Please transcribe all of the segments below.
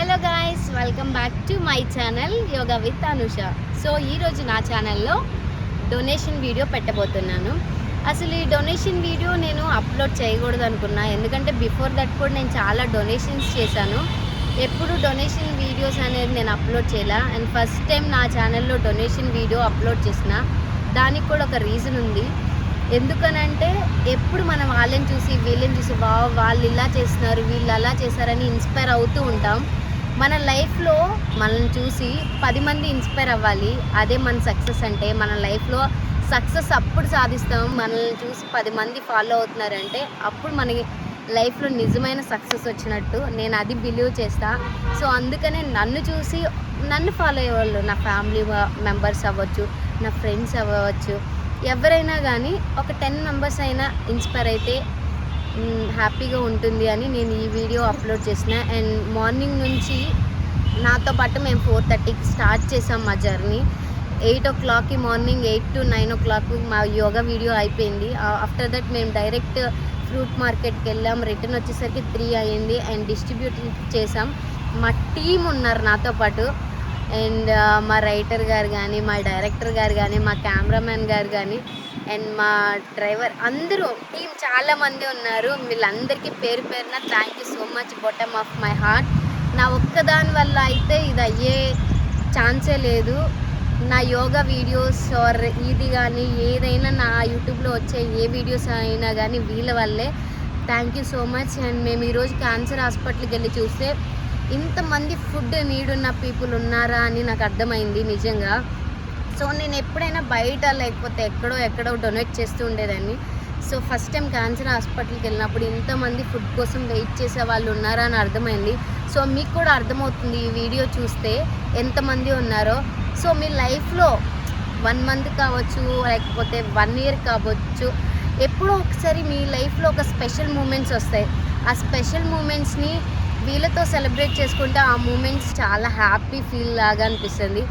Hello guys welcome back to my channel yoga with Anusha so ఈరోజు నా ఛానల్లో donation video పెట్టబోతున్నాను. అసలు ఈ డొనేషన్ వీడియో నేను అప్లోడ్ చేయకూడదు అనుకున్నా. ఎందుకంటే బిఫోర్ దట్ కూడా నేను చాలా డొనేషన్స్ చేశాను. ఎప్పుడు డొనేషన్ వీడియోస్ అనేది నేను అప్లోడ్ చేయలే. అండ్ ఫస్ట్ టైం నా ఛానల్లో డొనేషన్ వీడియో అప్లోడ్ చేసిన దానికి కూడా ఒక రీజన్ ఉంది. ఎందుకనంటే ఎప్పుడు మనం వాళ్ళని చూసి వీళ్ళని చూసి వా వాళ్ళు ఇలా చేస్తున్నారు వీళ్ళు అలా చేశారని ఇన్స్పైర్ అవుతూ ఉంటాం. మన లైఫ్లో మనల్ని చూసి పది మంది ఇన్స్పైర్ అవ్వాలి. అదే మన సక్సెస్ అంటే మన లైఫ్లో సక్సెస్ అప్పుడు సాధిస్తాం. మనల్ని చూసి పది మంది ఫాలో అవుతున్నారంటే అప్పుడు మనకి లైఫ్లో నిజమైన సక్సెస్ వచ్చినట్టు నేను అది బిలీవ్ చేస్తా. సో అందుకనే నన్ను చూసి నన్ను ఫాలో అయ్యేవాళ్ళు నా ఫ్యామిలీ మెంబర్స్ అవ్వచ్చు నా ఫ్రెండ్స్ అవ్వచ్చు. ఎవరైనా కానీ ఒక టెన్ మెంబర్స్ అయినా ఇన్స్పైర్ అయితే హ్యాపీగా ఉంటుంది అని నేను ఈ వీడియో అప్లోడ్ చేసిన. అండ్ మార్నింగ్ నుంచి నాతో పాటు మేము ఫోర్ థర్టీకి స్టార్ట్ చేసాం మా జర్నీ. ఎయిట్ ఓ క్లాక్కి morning eight to nine o'clock మా యోగా వీడియో అయిపోయింది. ఆఫ్టర్ దట్ మేము డైరెక్ట్ ఫ్రూట్ మార్కెట్కి వెళ్ళాం. రిటర్న్ వచ్చేసరికి త్రీ అయ్యింది అండ్ డిస్ట్రిబ్యూట్ చేసాం. మా టీం ఉన్నారు నాతో పాటు. అండ్ మా రైటర్ గారు కానీ మా డైరెక్టర్ గారు కానీ మా కెమెరామ్యాన్ గారు కానీ అండ్ మా డ్రైవర్ అందరూ టీం చాలామంది ఉన్నారు. వీళ్ళందరికీ పేరు పేరున thank you so much bottom of my heart నా ఒక్కదాని వల్ల అయితే ఇది అయ్యే ఛాన్సే లేదు. నా యోగా వీడియోస్ ఆర్ ఇది కానీ ఏదైనా నా యూట్యూబ్లో వచ్చే ఏ వీడియోస్ అయినా కానీ వీళ్ళ వల్లే. Thank you so much and మేము ఈరోజు క్యాన్సర్ హాస్పిటల్కి వెళ్ళి చూస్తే ఇంతమంది ఫుడ్ నీడ్ ఉన్న పీపుల్ ఉన్నారా అని నాకు అర్థమైంది నిజంగా. సో నేను ఎప్పుడైనా బయట లేకపోతే ఎక్కడో ఎక్కడో డొనేట్ చేస్తూ ఉండేదాన్ని. సో ఫస్ట్ టైం క్యాన్సర్ హాస్పిటల్కి వెళ్ళినప్పుడు ఇంతమంది ఫుడ్ కోసం వెయిట్ చేసే వాళ్ళు ఉన్నారా అని అర్థమైంది. సో మీకు కూడా అర్థమవుతుంది ఈ వీడియో చూస్తే ఎంతమంది ఉన్నారో. సో మీ లైఫ్లో వన్ మంత్ కావచ్చు లేకపోతే వన్ ఇయర్ కావచ్చు ఎప్పుడో ఒకసారి మీ లైఫ్లో ఒక స్పెషల్ మూమెంట్స్ వస్తాయి. ఆ స్పెషల్ మూమెంట్స్ని వీళ్ళతో సెలబ్రేట్ చేసుకుంటే ఆ మూమెంట్స్ చాలా హ్యాపీ ఫీల్ లాగా అనిపిస్తుంది.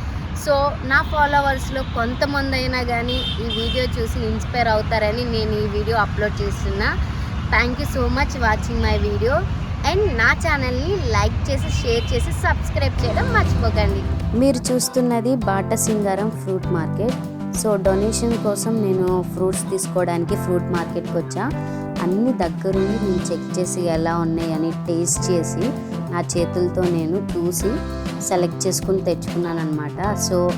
సో నా ఫాలోవర్స్లో కొంతమంది అయినా కానీ ఈ వీడియో చూసి ఇన్స్పైర్ అవుతారని నేను ఈ వీడియో అప్లోడ్ చేస్తున్నా. Thank you so much watching my video. And నా ఛానల్ని లైక్ చేసి షేర్ చేసి సబ్స్క్రైబ్ చేయడం మర్చిపోకండి. మీరు చూస్తున్నది Bata Singaram fruit market. So donation కోసం నేను ఫ్రూట్స్ తీసుకోవడానికి ఫ్రూట్ మార్కెట్కి వచ్చా. అన్ని దగ్గరుండి నేను చెక్ చేసి ఎలా ఉన్నాయని టేస్ట్ చేసి నా చేతులతో నేను చూసి సెలెక్ట్ చేసుకుని తెచ్చుకున్నాను అనమాట సో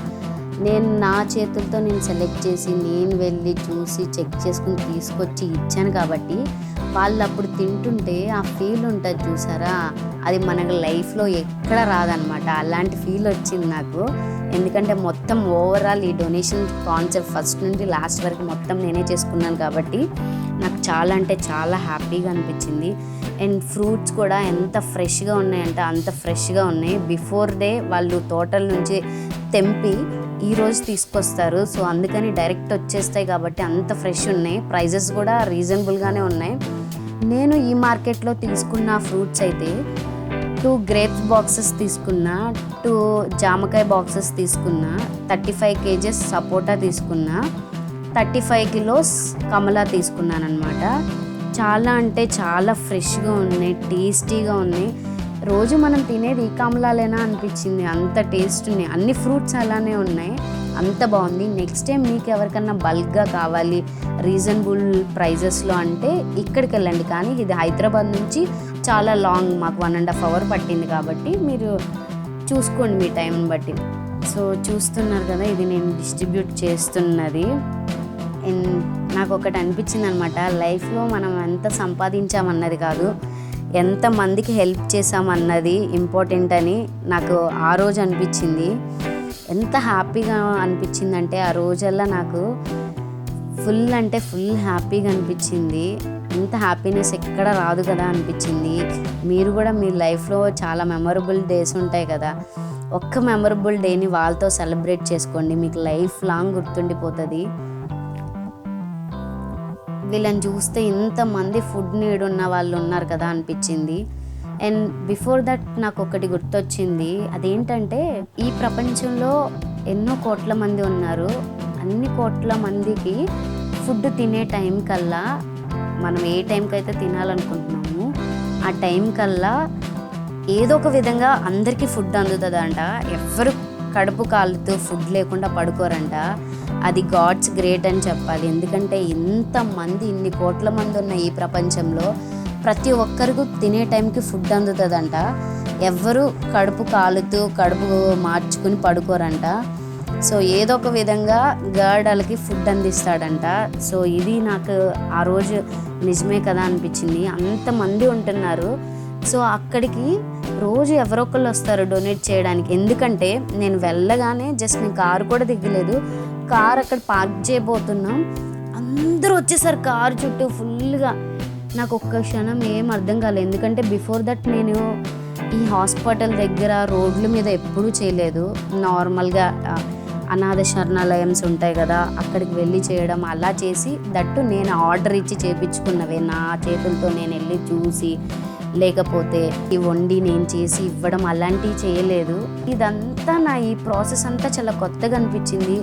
నేను నా చేతులతో నేను సెలెక్ట్ చేసి నేను వెళ్ళి చూసి చెక్ చేసుకుని తీసుకొచ్చి ఇచ్చాను కాబట్టి వాళ్ళు అప్పుడు తింటుంటే ఆ ఫీల్ ఉంటుంది చూసారా? అది మనకు లైఫ్లో ఎక్కడ రాదనమాట అలాంటి ఫీల్ వచ్చింది నాకు. ఎందుకంటే మొత్తం ఓవరాల్ ఈ డొనేషన్ కాన్సెప్ట్ ఫస్ట్ నుండి లాస్ట్ వరకు మొత్తం నేనే చేసుకున్నాను కాబట్టి నాకు చాలా అంటే చాలా హ్యాపీగా అనిపించింది. అండ్ ఫ్రూట్స్ కూడా ఎంత ఫ్రెష్గా ఉన్నాయంటే అంత ఫ్రెష్గా ఉన్నాయి. బిఫోర్ డే వాళ్ళు తోటల నుంచి తెంపి ఈ రోజు తీసుకొస్తారు. సో అందుకని డైరెక్ట్ వచ్చేస్తాయి కాబట్టి అంత ఫ్రెష్ ఉన్నాయి. ప్రైజెస్ కూడా రీజనబుల్గానే ఉన్నాయి. నేను ఈ మార్కెట్లో తీసుకున్న ఫ్రూట్స్ అయితే టూ గ్రేప్స్ బాక్సెస్ తీసుకున్నా టూ జామకాయ బాక్సెస్ తీసుకున్నా థర్టీ ఫైవ్ కేజెస్ సపోటా తీసుకున్నా థర్టీ ఫైవ్ కిలోస్ కమలా తీసుకున్నాను అనమాట చాలా అంటే చాలా ఫ్రెష్గా ఉన్నాయి టేస్టీగా ఉన్నాయి. రోజు మనం తినేది ఈ కమలాలేనా అనిపించింది. అంత టేస్ట్ ఉన్నాయి. అన్ని ఫ్రూట్స్ అలానే ఉన్నాయి. అంత బాగుంది. నెక్స్ట్ టైం మీకు ఎవరికన్నా బల్క్గా కావాలి రీజనబుల్ ప్రైజెస్లో అంటే ఇక్కడికి వెళ్ళండి కానీ ఇది హైదరాబాద్ నుంచి చాలా లాంగ్ మాకు వన్ అండ్ హాఫ్ అవర్ పట్టింది కాబట్టి మీరు చూసుకోండి మీ టైంని బట్టి. సో చూస్తున్నారు కదా ఇది నేను డిస్ట్రిబ్యూట్ చేస్తున్నది. నాకు ఒకటి అనిపించింది అనమాట లైఫ్లో మనం ఎంత సంపాదించామన్నది కాదు ఎంత మందికి హెల్ప్ చేసామన్నది ఇంపార్టెంట్ అని నాకు ఆ రోజు అనిపించింది. ఎంత హ్యాపీగా అనిపించిందంటే ఆ రోజల్లా నాకు ఫుల్ అంటే ఫుల్ హ్యాపీగా అనిపించింది. ఇంత హ్యాపీనెస్ ఎక్కడ రాదు కదా అనిపించింది. మీరు కూడా మీ లైఫ్లో చాలా మెమొరబుల్ డేస్ ఉంటాయి కదా. ఒక్క మెమొరబుల్ డేని వాళ్ళతో సెలబ్రేట్ చేసుకోండి. మీకు లైఫ్ లాంగ్ గుర్తుండిపోతుంది. వీళ్ళని చూస్తే ఇంతమంది ఫుడ్ నీడ్ ఉన్న వాళ్ళు ఉన్నారు కదా అనిపించింది. అండ్ బిఫోర్ దట్ నాకు ఒకటి గుర్తొచ్చింది. అదేంటంటే ఈ ప్రపంచంలో ఎన్నో కోట్ల మంది ఉన్నారు. అన్ని కోట్ల మందికి ఫుడ్ తినే టైం కల్లా మనం ఏ టైంకి అయితే తినాలనుకుంటున్నామో ఆ టైం కల్లా ఏదో ఒక విధంగా అందరికీ ఫుడ్ అందుతుందంట. ఎవరు కడుపు కాలుతూ ఫుడ్ లేకుండా పడుకోరంట. అది గాడ్స్ గ్రేట్ అని చెప్పాలి. ఎందుకంటే ఇంతమంది ఇన్ని కోట్ల మంది ఉన్న ఈ ప్రపంచంలో ప్రతి ఒక్కరికి తినే టైంకి ఫుడ్ అందుతుందంట. ఎవ్వరు కడుపు కాలుతూ కడుపు మార్చుకుని పడుకోరంట. సో ఏదో ఒక విధంగా గర్డలకి ఫుడ్ అందిస్తాడంట. సో ఇది నాకు ఆ రోజు నిజమే కదా అనిపించింది. అంతమంది ఉంటున్నారు. సో అక్కడికి రోజు ఎవరో ఒకళ్ళు వస్తారు డొనేట్ చేయడానికి. ఎందుకంటే నేను వెళ్ళగానే జస్ట్ నేను కారు కూడా దిగలేదు. కార్ అక్కడ పార్క్ చేయబోతున్నాం. అందరూ వచ్చేసారు కార్ చుట్టూ ఫుల్గా. నాకు ఒక్క క్షణం ఏం అర్థం కాలేదు. ఎందుకంటే బిఫోర్ దట్ నేను ఈ హాస్పిటల్ దగ్గర రోడ్ల మీద ఎప్పుడూ చేయలేదు. నార్మల్గా అనాథ శరణాలయమ్స్ ఉంటాయి కదా అక్కడికి వెళ్ళి చేయడం అలా చేసి దట్టు నేను ఆర్డర్ ఇచ్చి చేపించుకున్నవే. నా చేతులతో నేను వెళ్ళి చూసి లేకపోతే ఈ వండి నేను చేసి ఇవ్వడం అలాంటివి చేయలేదు. ఇదంతా నా ఈ ప్రాసెస్ అంతా చాలా కొత్తగా అనిపించింది.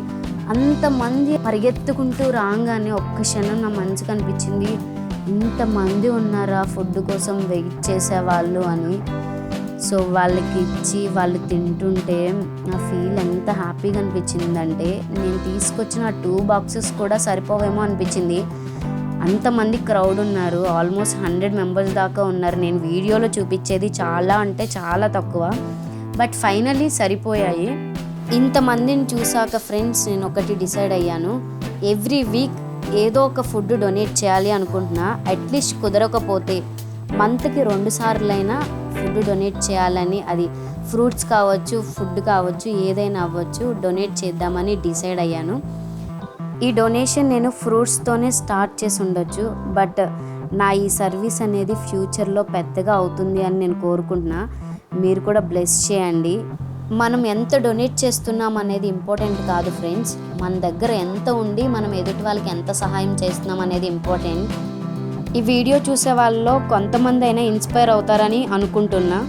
అంతమంది పరిగెత్తుకుంటూ రాగానే ఒక్క క్షణం నా మనసుకు అనిపించింది ఇంతమంది ఉన్నారా ఫుడ్ కోసం వెయిట్ చేసేవాళ్ళు అని. సో వాళ్ళకి ఇచ్చి వాళ్ళు తింటుంటే నా ఫీల్ ఎంత హ్యాపీగా అనిపించిందంటే నేను తీసుకొచ్చిన టూ బాక్సెస్ కూడా సరిపోవేమో అనిపించింది. అంతమంది క్రౌడ్ ఉన్నారు. ఆల్మోస్ట్ హండ్రెడ్ మెంబర్స్ దాకా ఉన్నారు. నేను వీడియోలో చూపించేది చాలా అంటే చాలా తక్కువ. బట్ ఫైనలీ సరిపోయాయి. ఇంతమందిని చూసాక ఫ్రెండ్స్ నేను ఒకటి డిసైడ్ అయ్యాను. ఎవ్రీ వీక్ ఏదో ఒక ఫుడ్ డొనేట్ చేయాలి అనుకుంటున్నా. అట్లీస్ట్ కుదరకపోతే మంత్కి రెండు సార్లైనా ఫుడ్ డొనేట్ చేయాలని అది ఫ్రూట్స్ కావచ్చు ఫుడ్ కావచ్చు ఏదైనా అవ్వచ్చు డొనేట్ చేద్దామని డిసైడ్ అయ్యాను. ఈ డొనేషన్ నేను ఫ్రూట్స్తోనే స్టార్ట్ చేసి ఉండొచ్చు. బట్ నా ఈ సర్వీస్ అనేది ఫ్యూచర్లో పెద్దగా అవుతుంది అని నేను కోరుకుంటున్నా. మీరు కూడా బ్లెస్ చేయండి. మనం ఎంత డొనేట్ చేస్తున్నాం అనేది ఇంపార్టెంట్ కాదు ఫ్రెండ్స్ మన దగ్గర ఎంత ఉండి మనం ఎదుటి వాళ్ళకి ఎంత సహాయం చేస్తున్నాం అనేది ఇంపార్టెంట్ ఈ వీడియో చూసే వాళ్ళలో కొంతమంది అయినా ఇన్స్పైర్ అవుతారని అనుకుంటున్నా.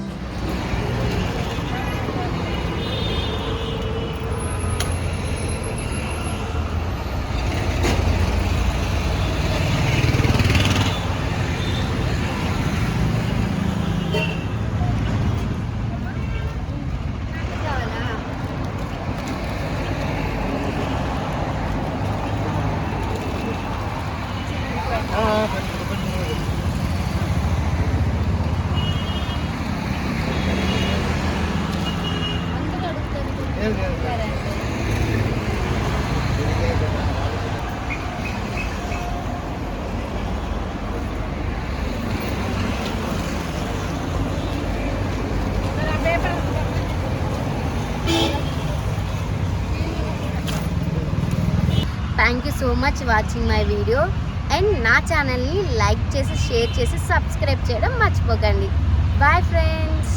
Thank you so much watching my video and నా ఛానల్ని లైక్ చేసి షేర్ చేసి సబ్స్క్రైబ్ చేయడం మర్చిపోకండి. Bye friends